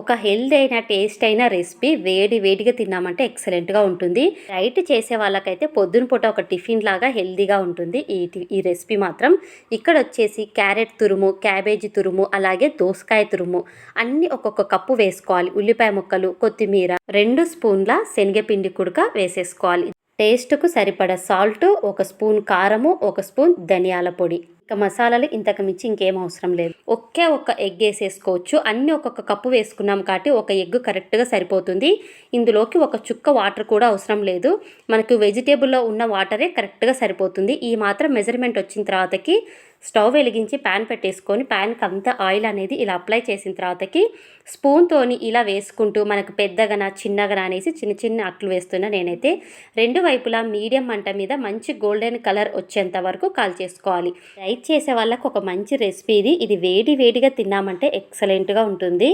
ఒక హెల్దీ అయిన టేస్ట్ అయిన రెసిపీ వేడి వేడిగా తిన్నామంటే ఎక్సలెంట్గా ఉంటుంది. డైట్ చేసే వాళ్ళకైతే పొద్దున పూట ఒక టిఫిన్ లాగా హెల్దీగా ఉంటుంది. ఈ ఈ రెసిపీ మాత్రం. ఇక్కడ వచ్చేసి క్యారెట్ తురుము క్యాబేజీ తురుము అలాగే దోసకాయ తురుము అన్ని ఒక్కొక్క కప్పు వేసుకోవాలి. ఉల్లిపాయ ముక్కలు కొత్తిమీర రెండు స్పూన్ల శనగపిండి కుడక వేసేసుకోవాలి. టేస్ట్కు సరిపడ సాల్ట్ ఒక స్పూన్ కారము ఒక స్పూన్ ధనియాల పొడి. ఇక మసాలాలు ఇంతకు మించి ఇంకేం అవసరం లేదు. ఒకే ఒక్క ఎగ్ వేసేసుకోవచ్చు. అన్ని ఒక్కొక్క కప్పు వేసుకున్నాం కాబట్టి ఒక ఎగ్ కరెక్ట్గా సరిపోతుంది. ఇందులోకి ఒక చుక్క వాటర్ కూడా అవసరం లేదు. మనకు వెజిటేబుల్లో ఉన్న వాటరే కరెక్ట్గా సరిపోతుంది. ఈ మాత్రం మెజర్మెంట్ వచ్చిన తర్వాతకి స్టవ్ వెలిగించి ప్యాన్ పెట్టేసుకొని ప్యాన్కి అంతా ఆయిల్ అనేది ఇలా అప్లై చేసిన తర్వాతకి స్పూన్తోని ఇలా వేసుకుంటూ మనకు పెద్దగానా చిన్నగా అనేసి చిన్న చిన్న అట్లు వేస్తున్నా నేనైతే రెండు వైపులా మీడియం మంట మీద మంచి గోల్డెన్ కలర్ వచ్చేంత వరకు కాల్ చేసుకోవాలి. డైట్ చేసే వాళ్ళకు ఒక మంచి రెసిపీ ఇది. ఇది వేడి వేడిగా తిన్నామంటే ఎక్సలెంట్గా ఉంటుంది.